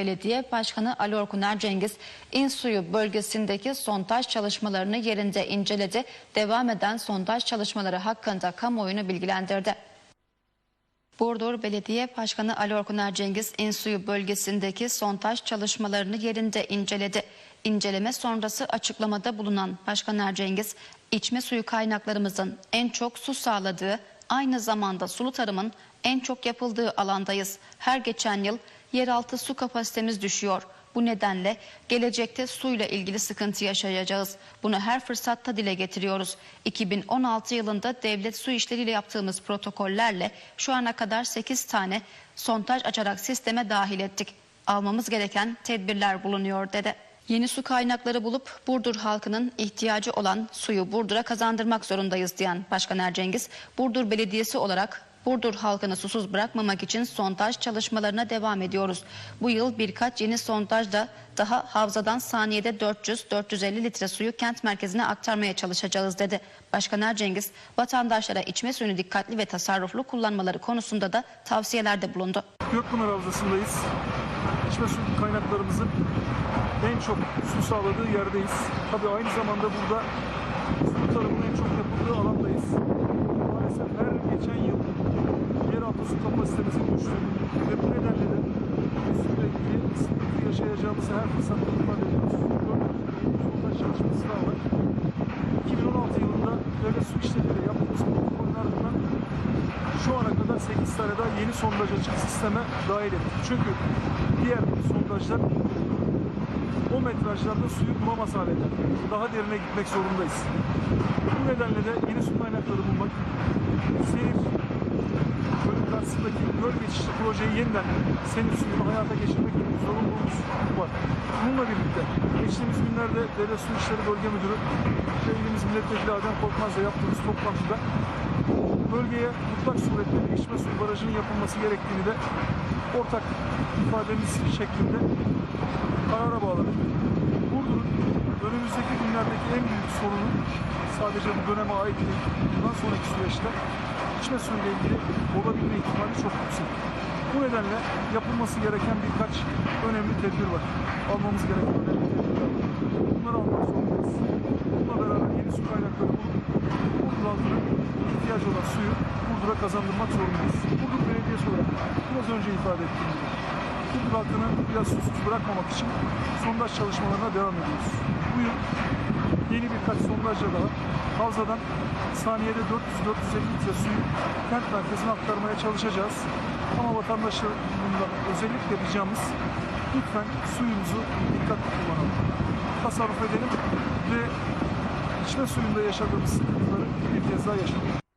Belediye Başkanı Ali Orkuner Cengiz, İnsuyu bölgesindeki sondaj çalışmalarını yerinde inceledi. Devam eden sondaj çalışmaları hakkında kamuoyunu bilgilendirdi. Burdur Belediye Başkanı Ali Orkuner Cengiz, İnsuyu bölgesindeki sondaj çalışmalarını yerinde inceledi. İnceleme sonrası açıklamada bulunan Başkan Ercengiz, içme suyu kaynaklarımızın en çok su sağladığı, aynı zamanda sulu tarımın en çok yapıldığı alandayız. Her geçen yıl yeraltı su kapasitemiz düşüyor. Bu nedenle gelecekte suyla ilgili sıkıntı yaşayacağız. Bunu her fırsatta dile getiriyoruz. 2016 yılında devlet su işleriyle yaptığımız protokollerle şu ana kadar 8 tane sondaj açarak sisteme dahil ettik. Almamız gereken tedbirler bulunuyor dedi. Yeni su kaynakları bulup Burdur halkının ihtiyacı olan suyu Burdur'a kazandırmak zorundayız diyen Başkan Ercengiz, Burdur Belediyesi olarak Burdur halkını susuz bırakmamak için sondaj çalışmalarına devam ediyoruz. Bu yıl birkaç yeni sondajda daha havzadan saniyede 400-450 litre suyu kent merkezine aktarmaya çalışacağız dedi. Başkan Ercengiz vatandaşlara içme suyunu dikkatli ve tasarruflu kullanmaları konusunda da tavsiyelerde bulundu. Gökpınar Havzası'ndayız. İçme su kaynaklarımızın en çok su sağladığı yerdeyiz. Tabii aynı zamanda burada su tarımının en çok yapıldığı alandayız. Maalesef her geçen yıl yeraltı su kapasitemizin düştüğünü ve bu nedenle de suyla ilgili sıkıntı yaşayacağımızı her ifade ediyoruz. Sondaj çalışması daha var. 2016 yılında devlet su işleriyle yaptığımız protokolün ardından şu ana kadar 8 tane daha yeni sondaj açık sisteme dahil ettik. Çünkü diğer sondajlar o metrajlarda suyu bulamaz hale. Daha derine gitmek zorundayız. Bu nedenle de yeni su kaynakları bulmak, seyir gölün karşısındaki göl geçişli projeyi yeniden senin suyunu hayata geçirmek gibi bir zorunluluğumuz var. Bununla birlikte geçtiğimiz günlerde Devlet Su İşleri Bölge Müdürü ve ilimiz milletvekili Adem Korkmaz'la yaptığımız toplantıda bölgeye mutlak surette bir içme suyu barajının yapılması gerektiğini de ortak ifademiz şeklinde karara bağladık. Burdur'un önümüzdeki günlerdeki en büyük sorunu sadece bu döneme ait değil. Bundan sonraki süreçte içme suyuyla ilgili olabilme ihtimali çok yüksek. Bu nedenle yapılması gereken birkaç önemli tedbir var. Almamız gereken önemli tedbirler var. Bunları almak zorundayız. Bununla beraber yeni su kaynakları bulup Burdur halkının ihtiyacı olan suyu Burdur'a kazandırmak zorundayız. Burdur Belediyesi olarak biraz önce ifade ettiğim gibi Burdur halkını biraz susuz bırakmamak için sondaj çalışmalarına devam ediyoruz. Bu yıl yeni birkaç sondajla daha havzadan saniyede 400-450 litre suyu kent merkezine aktarmaya çalışacağız. Ama vatandaşlarından özellikle ricamız lütfen suyumuzu dikkatli kullanalım. Tasarruf edelim ve içme suyunda yaşadığımız sıkıntıları bir kez daha yaşamayalım.